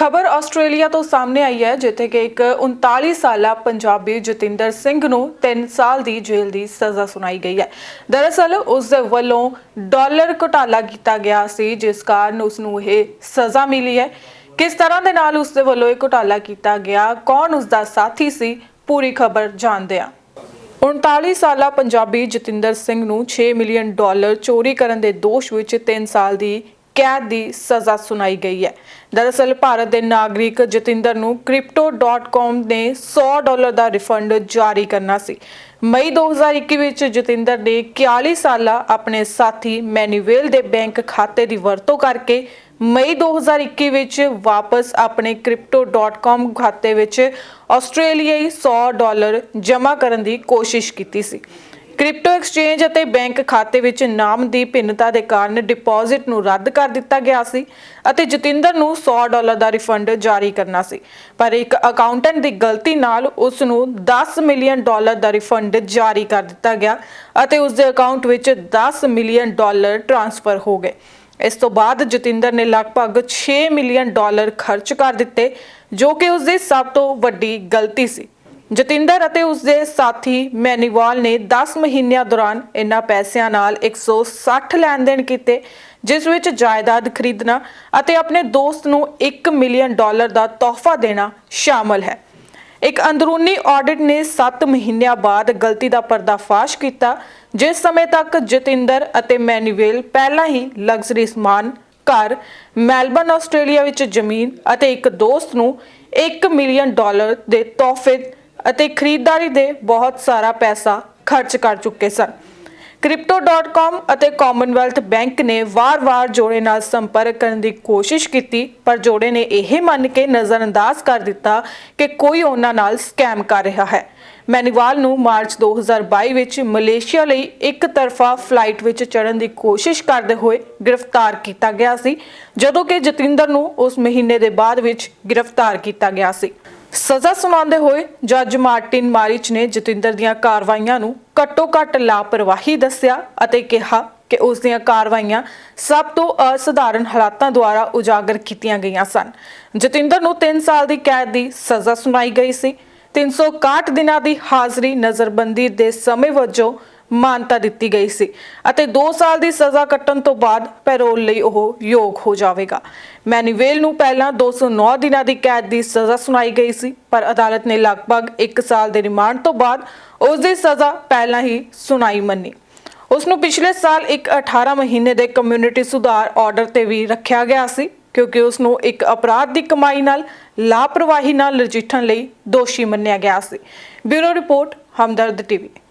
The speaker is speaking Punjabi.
ਖਬਰ ਆਸਟ੍ਰੇਲੀਆ ਤੋਂ ਸਾਹਮਣੇ ਆਈ ਹੈ, ਜਿੱਥੇ ਕਿ ਇੱਕ 39 ਸਾਲਾ ਪੰਜਾਬੀ ਜਤਿੰਦਰ ਸਿੰਘ ਨੂੰ 3 ਸਾਲ ਦੀ ਜੇਲ੍ਹ ਦੀ ਸਜ਼ਾ ਸੁਣਾਈ ਗਈ ਹੈ। ਦਰਅਸਲ ਉਸ ਦੇ ਵੱਲੋਂ ਡਾਲਰ ਘੁਟਾਲਾ ਕੀਤਾ ਗਿਆ ਸੀ, ਜਿਸ ਕਾਰਨ ਉਸ ਨੂੰ ਇਹ ਸਜ਼ਾ ਮਿਲੀ ਹੈ। ਕਿਸ ਤਰ੍ਹਾਂ ਦੇ ਨਾਲ ਉਸ ਦੇ ਵੱਲੋਂ ਇਹ ਘੁਟਾਲਾ ਕੀਤਾ ਗਿਆ, ਕੌਣ ਉਸ ਦਾ ਸਾਥੀ ਸੀ, ਪੂਰੀ ਖਬਰ ਜਾਣਦੇ ਹਾਂ। 39 ਸਾਲਾ ਪੰਜਾਬੀ ਜਤਿੰਦਰ ਸਿੰਘ ਨੂੰ 6 ਮਿਲੀਅਨ ਡਾਲਰ ਚੋਰੀ ਕਰਨ ਦੇ ਦੋਸ਼ ਵਿੱਚ 3 ਸਾਲ ਦੀ ਕੈਦ ਦੀ ਸਜ਼ਾ ਸੁਣਾਈ ਗਈ ਹੈ। ਦਰਅਸਲ, ਭਾਰਤ ਦੇ ਨਾਗਰਿਕ ਜਤਿੰਦਰ ਨੂੰ crypto.com ਨੇ 100 ਡਾਲਰ ਦਾ ਰਿਫੰਡ ਜਾਰੀ ਕਰਨਾ ਸੀ। ਮਈ 2021 ਵਿੱਚ ਜਤਿੰਦਰ ਨੇ 41 ਸਾਲਾ ਆਪਣੇ ਸਾਥੀ ਮੈਨੂਅਲ ਦੇ ਬੈਂਕ ਖਾਤੇ ਦੀ ਵਰਤੋਂ ਕਰਕੇ ਮਈ 2021 ਵਿੱਚ ਵਾਪਸ ਆਪਣੇ crypto.com ਖਾਤੇ ਵਿੱਚ ਆਸਟ੍ਰੇਲੀਆਈ 100 ਡਾਲਰ ਜਮ੍ਹਾਂ ਕਰਨ ਦੀ ਕੋਸ਼ਿਸ਼ ਕੀਤੀ ਸੀ। ਕ੍ਰਿਪਟੋ ਐਕਸਚੇਂਜ ਅਤੇ ਬੈਂਕ ਖਾਤੇ ਵਿੱਚ ਨਾਮ ਦੀ ਭਿੰਨਤਾ ਦੇ ਕਾਰਨ ਡਿਪੋਜ਼ਿਟ ਨੂੰ ਰੱਦ ਕਰ ਦਿੱਤਾ ਗਿਆ ਸੀ ਅਤੇ ਜਤਿੰਦਰ ਨੂੰ 100 ਡਾਲਰ ਦਾ ਰਿਫੰਡ ਜਾਰੀ ਕਰਨਾ ਸੀ। ਪਰ ਇੱਕ ਅਕਾਊਂਟੈਂਟ ਦੀ ਗਲਤੀ ਨਾਲ ਉਸ ਨੂੰ 10 ਮਿਲੀਅਨ ਡਾਲਰ ਦਾ ਰਿਫੰਡ ਜਾਰੀ ਕਰ ਦਿੱਤਾ ਗਿਆ ਅਤੇ ਉਸ ਦੇ ਅਕਾਊਂਟ ਵਿੱਚ 10 ਮਿਲੀਅਨ ਡਾਲਰ ਟ੍ਰਾਂਸਫਰ ਹੋ ਗਏ। ਇਸ ਤੋਂ ਬਾਅਦ ਜਤਿੰਦਰ ਨੇ ਲਗਭਗ 6 ਮਿਲੀਅਨ ਡਾਲਰ ਖਰਚ ਕਰ ਦਿੱਤੇ, ਜੋ ਕਿ ਉਸ ਦੀ ਸਭ ਤੋਂ ਵੱਡੀ ਗਲਤੀ ਸੀ। ਜਤਿੰਦਰ ਅਤੇ ਉਸ ਦੇ ਸਾਥੀ ਮੈਨੀਵਾਲ ਨੇ 10 ਮਹੀਨਿਆਂ ਦੌਰਾਨ ਇਨ੍ਹਾਂ ਪੈਸਿਆਂ ਨਾਲ 160 ਲੈਣ-ਦੇਣ ਕੀਤੇ, ਜਿਸ ਵਿੱਚ ਜਾਇਦਾਦ ਖਰੀਦਣਾ ਅਤੇ ਆਪਣੇ ਦੋਸਤ ਨੂੰ 1 ਮਿਲੀਅਨ ਡਾਲਰ ਦਾ ਤੋਹਫਾ ਦੇਣਾ ਸ਼ਾਮਲ ਹੈ। ਇੱਕ ਅੰਦਰੂਨੀ ਆਡਿਟ ਨੇ 7 ਮਹੀਨਿਆਂ ਬਾਅਦ ਗਲਤੀ ਦਾ ਪਰਦਾਫਾਸ਼ ਕੀਤਾ, ਜਿਸ ਸਮੇਂ ਤੱਕ ਜਤਿੰਦਰ ਅਤੇ ਮੈਨੂਅਲ ਪਹਿਲਾਂ ਹੀ ਲਗਜ਼ਰੀ ਸਮਾਨ ਘਰ ਮੈਲਬਨ ਆਸਟ੍ਰੇਲੀਆ ਵਿੱਚ ਜ਼ਮੀਨ ਅਤੇ ਇੱਕ ਦੋਸਤ ਨੂੰ 1 ਮਿਲੀਅਨ ਡਾਲਰ ਦੇ ਤੋਹਫੇ ਅਤੇ ਖਰੀਦਦਾਰੀ ਦੇ ਬਹੁਤ ਸਾਰਾ ਪੈਸਾ ਖਰਚ ਕਰ ਚੁੱਕੇ ਸਨ। Crypto.com ਅਤੇ ਕਾਮਨਵੈਲਥ ਬੈਂਕ ਨੇ ਵਾਰ-ਵਾਰ ਜੋੜੇ ਨਾਲ ਸੰਪਰਕ ਕਰਨ ਦੀ ਕੋਸ਼ਿਸ਼ ਕੀਤੀ, ਪਰ ਜੋੜੇ ਨੇ ਇਹ ਮੰਨ ਕੇ ਨਜ਼ਰਅੰਦਾਜ਼ ਕਰ ਦਿੱਤਾ ਕਿ ਕੋਈ ਉਹਨਾਂ ਨਾਲ ਸਕੈਮ ਕਰ ਰਿਹਾ ਹੈ। ਮੈਨੀਵਾਲ ਨੂੰ ਮਾਰਚ 2022 ਵਿੱਚ ਮਲੇਸ਼ੀਆ ਲਈ ਇੱਕ ਤਰਫਾ ਫਲਾਈਟ ਵਿੱਚ ਚੜ੍ਹਨ ਦੀ ਕੋਸ਼ਿਸ਼ ਕਰਦੇ ਹੋਏ ਗ੍ਰਿਫਤਾਰ ਕੀਤਾ ਗਿਆ ਸੀ, ਜਦੋਂ ਕਿ ਜਤਿੰਦਰ ਨੂੰ ਉਸ ਮਹੀਨੇ ਦੇ ਬਾਅਦ ਵਿੱਚ ਗ੍ਰਿਫਤਾਰ ਕੀਤਾ ਗਿਆ ਸੀ। ਸਜ਼ਾ ਸੁਣਾਉਂਦੇ ਹੋਏ ਜੱਜ ਮਾਰਟਿਨ ਮਾਰਿਚ ਨੇ ਜਤਿੰਦਰ ਦੀਆਂ ਕਾਰਵਾਈਆਂ ਨੂੰ ਘੱਟੋ-ਘੱਟ ਲਾਪਰਵਾਹੀ ਦੱਸਿਆ ਅਤੇ ਕਿਹਾ ਕਿ ਉਸ ਦੀਆਂ ਕਾਰਵਾਈਆਂ ਸਭ ਤੋਂ ਅਸਧਾਰਨ ਹਾਲਾਤਾਂ ਦੁਆਰਾ ਉਜਾਗਰ ਕੀਤੀਆਂ ਗਈਆਂ ਸਨ। ਜਤਿੰਦਰ ਨੂੰ 3 ਸਾਲ ਦੀ ਕੈਦ ਦੀ ਸਜ਼ਾ ਸੁਣਾਈ ਗਈ ਸੀ। 361 ਦਿਨਾਂ ਦੀ ਹਾਜ਼ਰੀ ਨਜ਼ਰਬੰਦੀ ਦੇ ਸਮੇਂ ਵਜੋਂ ਮਾਨਤਾ ਦਿੱਤੀ ਗਈ ਸੀ ਅਤੇ 2 ਸਾਲ ਦੀ ਸਜ਼ਾ ਕੱਟਣ ਤੋਂ ਬਾਅਦ ਪੈਰੋਲ ਲਈ ਉਹ ਯੋਗ ਹੋ ਜਾਵੇਗਾ। ਮੈਨੀਵੇਲ ਨੂੰ ਪਹਿਲਾਂ 209 ਦਿਨਾਂ ਦੀ ਕੈਦ ਦੀ ਸਜ਼ਾ ਸੁਣਾਈ ਗਈ ਸੀ, ਪਰ ਅਦਾਲਤ ਨੇ ਲਗਭਗ 1 ਸਾਲ ਦੇ ਰਿਮਾਂਡ ਤੋਂ ਬਾਅਦ ਉਸ ਦੀ ਸਜ਼ਾ ਪਹਿਲਾਂ ਹੀ ਸੁਣਾਈ ਮੰਨੀ। ਉਸ ਨੂੰ ਪਿਛਲੇ ਸਾਲ ਇੱਕ 18 ਮਹੀਨੇ ਦੇ ਕਮਿਊਨਿਟੀ ਸੁਧਾਰ ਆਰਡਰ ਤੇ ਵੀ ਰੱਖਿਆ ਗਿਆ ਸੀ, ਕਿਉਂਕਿ ਉਸ ਨੂੰ ਇੱਕ ਅਪਰਾਧ ਦੀ ਕਮਾਈ ਨਾਲ ਲਾਪਰਵਾਹੀ ਨਾਲ ਨਜਿੱਠਣ ਲਈ ਦੋਸ਼ੀ ਮੰਨਿਆ ਗਿਆ ਸੀ। Bureau report, Hamdard TV.